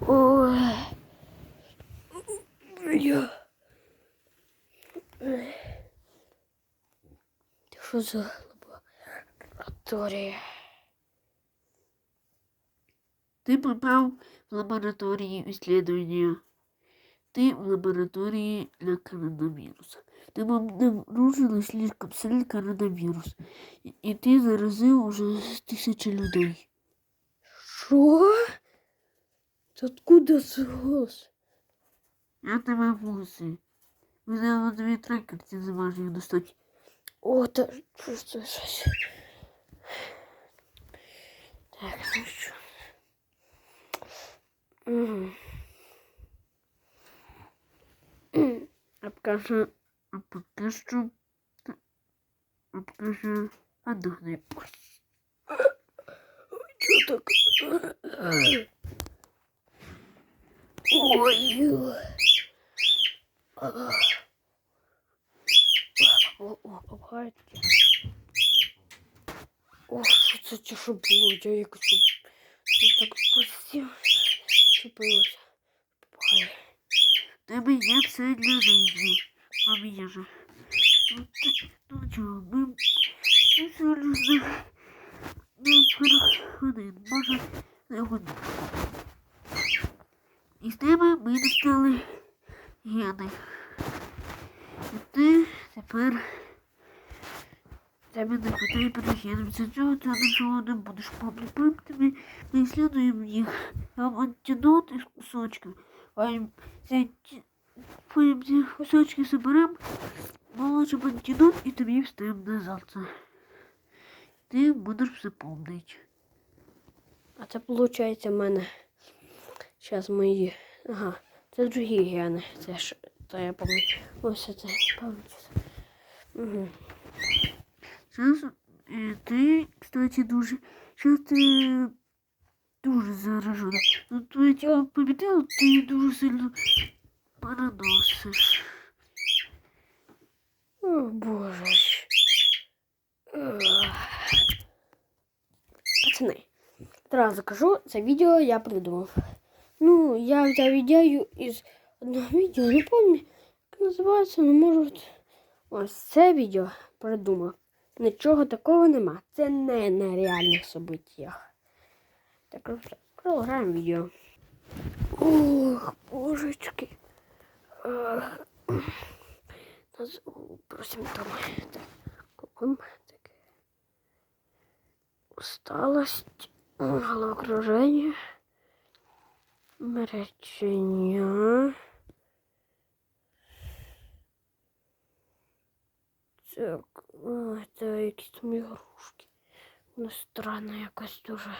Ой. Я. Ти що за лабораторія? Ти попав в лабораторії исследования. Ты в лаборатории для коронавируса. Ты обнаружила слишком сильный коронавирус. И, и ты заразил уже тысячи людей. Що? Це откуда голос? Я тебе вуси. Мене на дві трекер, ти не можеш їх достати. О, та що ж це щось? Так, ну що? Мгм. А поки що, а поки що, а поки що, отдохни. Чё так? Ой. А. О, о, що це ті, було? Я якось тут так спустив. Чупилося. Попхай. В тебе є все для жизни. Поміже. Ну, ти, ну чого, ми, ми сьогодні не переходимо, може, не годин. І з тебе ми достали гени. І ти тепер тебе не потрібно генів. За цього ти нічого не будеш пам'ятати. Ми исследуємо їх. Там антидот із кусочків. Їм потім ці кусочки соберемо, наложимо антидот і тобі вставимо назад. Ти будеш все помнити. А це виходить в мене. Зараз мої. Ага, це другі гени. Це ж то я пам'ятаю. Ось це пам'ятаю. Угу. Зараз е, ти, кстати, дуже. Зараз ти дуже заражена. Ну, твоє тіло пам'ятало, ти дуже сильно переносиш. О, боже. Пацани, одразу кажу, це відео я придумав. Ну, я взяв ідею із одного відео, не пам'ятаю, як називається, ну може. Ось це відео придумав. Нічого такого нема. Це не на реальних событиях. Так що програємо відео. Ох, божечки. Про симптомы. Так, купим таке. Усталость, головокружение, меречення. Так, о, це якісь там ігрушки. Ну, странно якось дуже.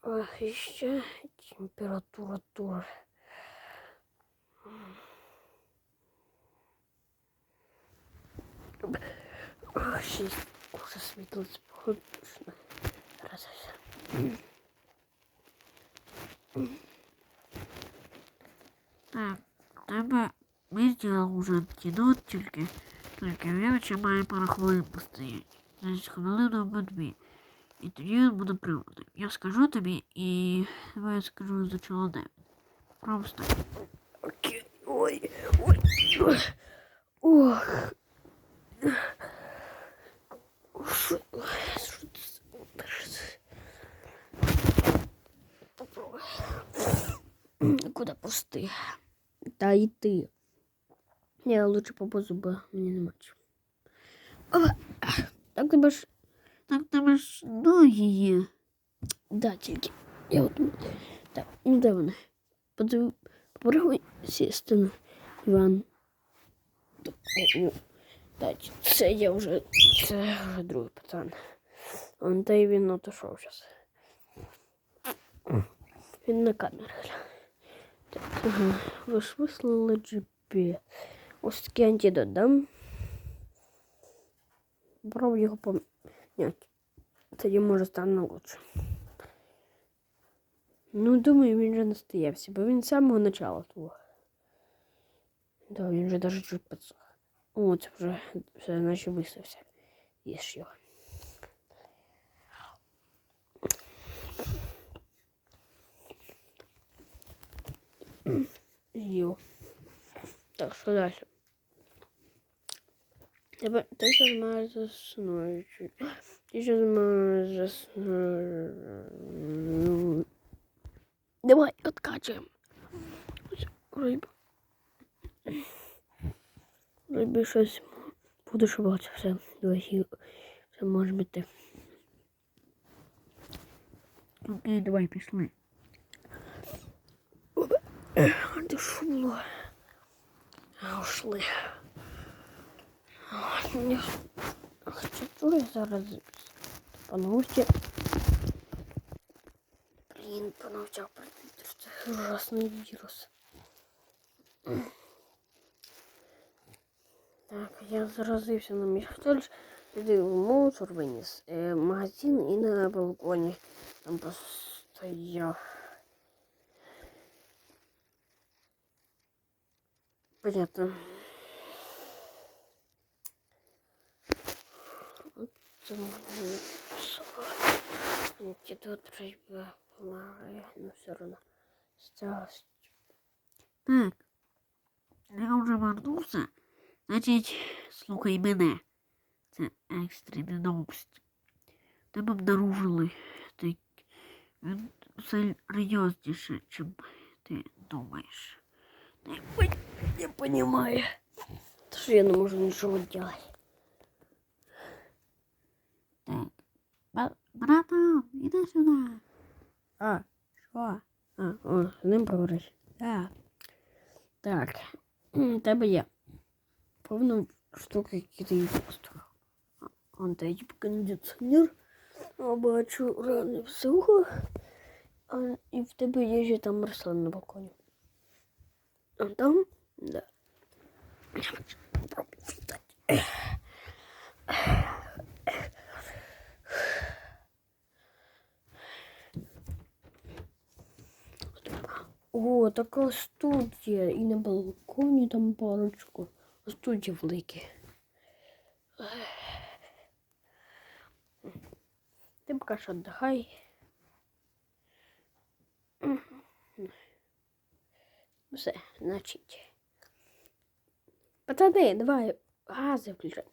Ах, і ще температура дуже. Ах, шість. Уже світлость походу. Раз. Так, тебе ми зробили вже антидот, тільки, тільки він ще має пару хвилин постояти. Значить, хвилину або дві. І тоді він буде приводити. Я скажу тобі і давай я скажу за чого де. Просто. Окей. Ой, ой, ой. Ох. Куда пусти? Та йти. Я лучше по зуби, мені нема чого. Так тебе ж. Так тебе ж ноги є. Да, тільки. Я от. Так, ну де вони? Подив... Попробуй сісти на Іван. Так, це я вже. Це вже другий пацан. Он та й він отошов зараз. Він на камеру. Гля. Ви ж вислали GPS. Ось такий антидот дам. Попробуй його поміняти. Тоді може стане лучше. Ну, думаю, він вже настоявся, бо він з самого начала того. Да, він вже навіть чуть підсох. О, це вже все, наче висався. Їж його. Так, що далі? Тебе, ти зараз маєш заснути. Ти зараз маєш заснути. Давай, откачуємо. Риба. Риби щось буду шукати. Все, давай, все може бути. Окей, давай пішли. Ти що? Ушли. Хочу зараз пануті. Блін, прийти. Це ужасний вірус. Так, я заразився на мій хтось в мусор виніс. Е, магазин і на балконі там постояв. Понятно. Там Антидот просьба помогает, но все равно осталось. Так. Я вже вернувся. Значить, слухай мене. Це екстрені новості. Тебе обнаружили. Так, серйозніше, чим ти думаєш. Не, не понимаю. Потому что я не могу ничего делать. Так. Ба- Братан, іди сюди. А, що? А, о, з ним поговориш. Так. Так, м, тебе є. Повно штуки, які ти їх. Он та типу кондиціонер. Бачу рани в сухо. А, і в тебе є ще там Руслан на балконі. А там? Да. О, така студія. І на балконі там парочку. Студії великі. Ти поки що віддихай. Все, значить. Пацани, давай газы включай.